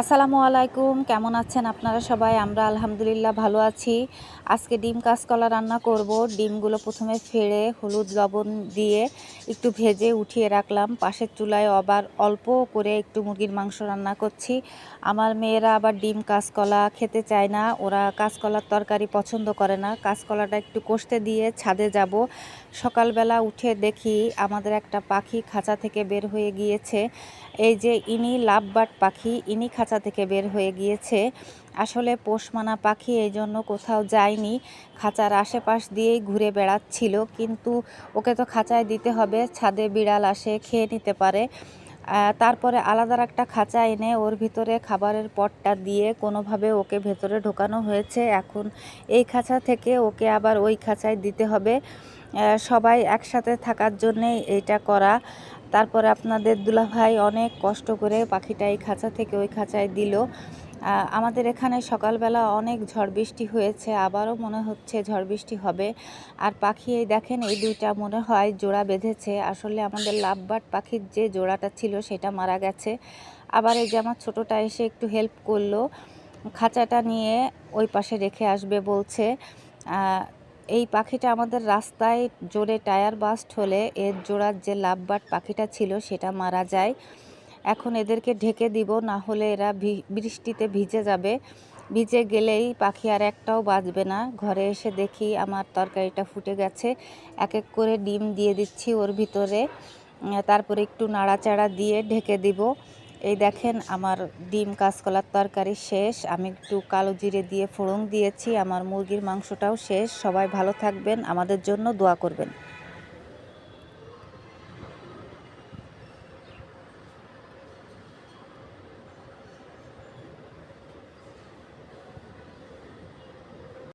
আসসালামু আলাইকুম, কেমন আছেন আপনারা সবাই? আমরা আলহামদুলিল্লাহ ভালো আছি। আজকে ডিম কাঁচকলা রান্না করব। ডিমগুলো প্রথমে ফেড়ে হলুদ লবণ দিয়ে একটু ভেজে উঠিয়ে রাখলাম। পাশের চুলায় আবার অল্প করে একটু মুরগির মাংস রান্না করছি। আমার মেয়েরা আবার ডিম কাঁচকলা খেতে চায় না। ওরা কাঁচকলার তরকারি পছন্দ করে না। কাঁচকলাটা একটু কষতে দিয়ে ছাদে যাব। সকালবেলা উঠে দেখি আমাদের একটা পাখি খাঁচা থেকে বের হয়ে গিয়েছে। এই যে ইনি লাভবাট পাখি, ইনি খাঁচা থেকে বের হয়ে গিয়েছে। আসলে পোষমানা পাখি এই জন্য কোথাও যায়নি। খাঁচার আশেপাশ দিয়েই ঘুরে বেড়াচ্ছিল, কিন্তু ওকে তো খাঁচায় দিতে হবে, ছাদে বিড়াল আসে, খেয়ে নিতে পারে। তারপরে আলাদা একটা খাঁচা এনে ওর ভিতরে খাবারের পটটা দিয়ে কোনোভাবে ওকে ভেতরে ঢোকানো হয়েছে। এখন এই খাঁচা থেকে ওকে আবার ওই খাঁচায় দিতে হবে। সবাই একসাথে থাকার জন্যেই এটা করা। তারপরে আপনাদের দুলাভাই অনেক কষ্ট করে পাখিটা এই খাঁচা থেকে ওই খাঁচায় দিল। আমাদের এখানে সকালবেলা অনেক ঝড় বৃষ্টি হয়েছে, আবারও মনে হচ্ছে ঝড় বৃষ্টি হবে। আর পাখি এই দেখেন, এই দুইটা মনে হয় জোড়া বেঁধেছে। আসলে আমাদের লাভবাট পাখির যে জোড়াটা ছিল সেটা মারা গেছে। আবার এই যে আমার ছোটোটা এসে একটু হেল্প করল, খাঁচাটা নিয়ে ওই পাশে রেখে আসবে বলছে। এই পাখিটা আমাদের রাস্তায় জোরে টায়ার বাস্ট হলে এর জোড়ার যে লাভবাট পাখিটা ছিল সেটা মারা যায়। এখন এদেরকে ঢেকে দিব, না হলে এরা বৃষ্টিতে ভিজে যাবে। ভিজে গেলেই পাখি আর একটাও বাঁচবে না। ঘরে এসে দেখি আমার তরকারিটা ফুটে গেছে। এক এক করে ডিম দিয়ে দিচ্ছি ওর ভিতরে। তারপরে একটু নাড়াচাড়া দিয়ে ঢেকে দিব। এই দেখেন আমার ডিম কাঁচকলার তরকারি শেষ। আমি একটু কালো জিরে দিয়ে ফোড়ন দিয়েছি। আমার মুরগির মাংসটাও শেষ। সবাই ভালো থাকবেন। আমাদের জন্য দোয়া করবেন।